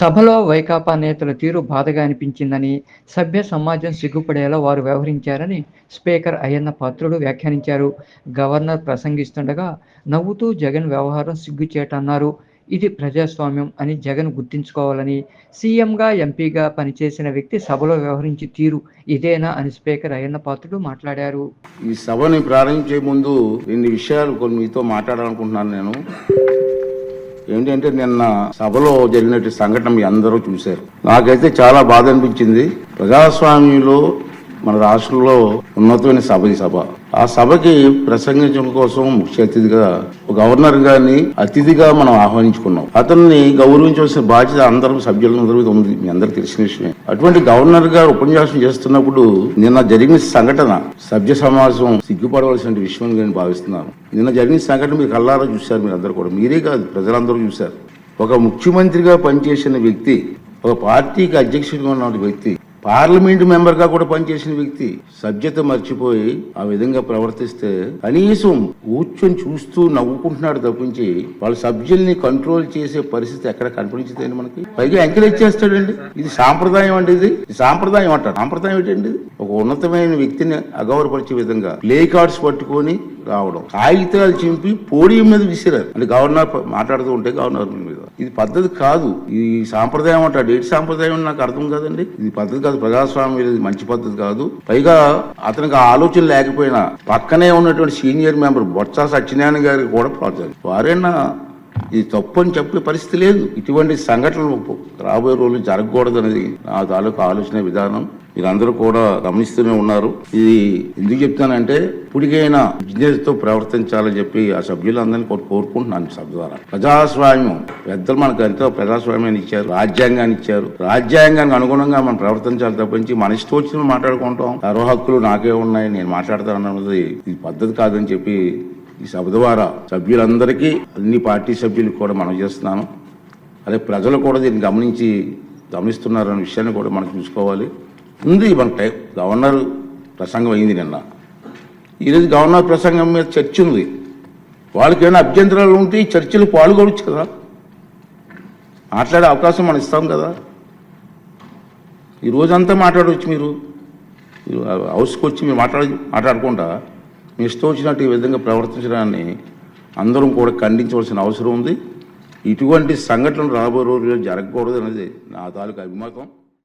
సభలో వైకాపా నేతల తీరు బాధగా అనిపించిందని సభ్య సమాజం సిగ్గుపడేలా వారు వ్యవహరించారని స్పీకర్ అయ్యన్న పాత్రుడు వ్యాఖ్యానించారు. గవర్నర్ ప్రసంగిస్తుండగా నవ్వుతూ జగన్ వ్యవహారం సిగ్గుచేటన్నారు. ఇది ప్రజాస్వామ్యం అని జగన్ గుర్తించుకోవాలని సీఎంగా ఎంపీగా పనిచేసిన వ్యక్తి సభలో వ్యవహరించి తీరు ఇదేనా అని స్పీకర్ అయ్యన్న పాత్రుడు మాట్లాడారు. ఈ సభని ప్రారంభించే ముందు రెండు విషయాలు కొన్ని మీతో మాట్లాడాలనుకుంటున్నాను నేను. ఏంటంటే నిన్న సభలో జరిగినట్టు సంఘటన మీ అందరూ చూశారు. నాకైతే చాలా బాధ అనిపించింది. ప్రజాస్వామ్యంలో మన రాష్ట్రంలో ఉన్నతమైన సభ ఈ సభ. ఆ సభకి ప్రసంగించడం కోసం ముఖ్య అతిథిగా గవర్నర్ గారిని అతిథిగా మనం ఆహ్వానించుకున్నాం. అతన్ని గౌరవించవలసిన బాధ్యత అందరం సభ్యులందరూ ఉంది మీ అందరికి తెలిసిన విషయమే. అటువంటి గవర్నర్ గారు ఉపన్యాసం చేస్తున్నప్పుడు నిన్న జరిగిన సంఘటన సభ్య సమాజం సిగ్గుపడవలసిన విషయం నేను భావిస్తున్నాను. నిన్న జరిగిన సంఘటన మీరు కల్లారా చూశారు మీరు అందరూ కూడా. మీరే కాదు ప్రజలందరూ చూశారు. ఒక ముఖ్యమంత్రిగా పనిచేసిన వ్యక్తి ఒక పార్టీకి అధ్యక్షుడిగా ఉన్న వ్యక్తి పార్లమెంట్ మెంబర్గా కూడా పనిచేసిన వ్యక్తి సభ్యత మర్చిపోయి ఆ విధంగా ప్రవర్తిస్తే కనీసం కూర్చొని చూస్తూ నవ్వుకుంటున్నాడు తప్పించి వాళ్ళ సభ్యుల్ని కంట్రోల్ చేసే పరిస్థితి ఎక్కడ కనిపించదండి మనకి? పైగా ఎంకరేజ్ చేస్తాడండి. ఇది సాంప్రదాయం అండి ఇది. సాంప్రదాయం అంటారు. సాంప్రదాయం ఏంటండి? ఒక ఉన్నతమైన వ్యక్తిని అగౌరవపరిచే విధంగా ప్లే కార్డ్స్ పట్టుకొని రావడం. కాగితాలు చింపి పోడియం మీద విసిరారు. అంటే గవర్నర్ మాట్లాడుతూ ఉంటే గవర్నర్ మీద ఇది పద్ధతి కాదు. ఈ సాంప్రదాయం అంటాడు డేట్ సాంప్రదాయం నాకు అర్థం కాదండి. ఇది పద్ధతి కాదు. ప్రజాస్వామ్యం ఇది మంచి పద్ధతి కాదు. పైగా అతనికి ఆలోచన లేకపోయినా పక్కనే ఉన్నటువంటి సీనియర్ మెంబర్ బొత్స సత్యనారాయణ గారికి కూడా ప్రోత్సాహం వారైనా ఇది తప్పు అని చెప్పే పరిస్థితి లేదు. ఇటువంటి సంఘటనలు రాబోయే రోజులు జరగకూడదు అనేది నా తాలూకు ఆలోచన విధానం. మీరందరూ కూడా గమనిస్తూనే ఉన్నారు. ఇది ఎందుకు చెప్తానంటే ఇప్పటికైనా తో ప్రవర్తించాలని చెప్పి ఆ సభ్యులందరినీ కోరుకుంటున్నాను సభ ద్వారా. ప్రజాస్వామ్యం పెద్దలు మనకు ఎంతో ప్రజాస్వామ్యాన్ని ఇచ్చారు రాజ్యాంగాన్ని ఇచ్చారు. రాజ్యాంగానికి అనుగుణంగా మనం ప్రవర్తించాలి తప్పించి మన ఇష్టం వచ్చిన మాట్లాడుకుంటాం. సర్వ హక్కులు నాకే ఉన్నాయి నేను మాట్లాడతానన్నది ఇది పద్ధతి కాదని చెప్పి ఈ సభ ద్వారా సభ్యులందరికీ అన్ని పార్టీ సభ్యులకు కూడా మనం చేస్తున్నాను. అదే ప్రజలు కూడా దీన్ని గమనించి గమనిస్తున్నారన్న విషయాన్ని కూడా మనం చూసుకోవాలి. ఉంది మన టైం గవర్నర్ ప్రసంగం అయింది నిన్న. ఈరోజు గవర్నర్ ప్రసంగం మీద చర్చ ఉంది. వాళ్ళకి ఏమైనా అభ్యంతరాలు ఉంటే ఈ చర్చలు పాల్గొనవచ్చు కదా మాట్లాడే అవకాశం మనం ఇస్తాం కదా. ఈ రోజంతా మాట్లాడవచ్చు మీరు. హౌస్కి వచ్చి మీరు మాట్లాడ మాట్లాడకుండా మీ ఇష్టం వచ్చినట్టు ఈ విధంగా ప్రవర్తించడాన్ని అందరం కూడా ఖండించవలసిన అవసరం ఉంది. ఇటువంటి సంఘటనలు రాబోయే రోజుల్లో జరగకూడదు అనేది నా తాలూకు అభిమతం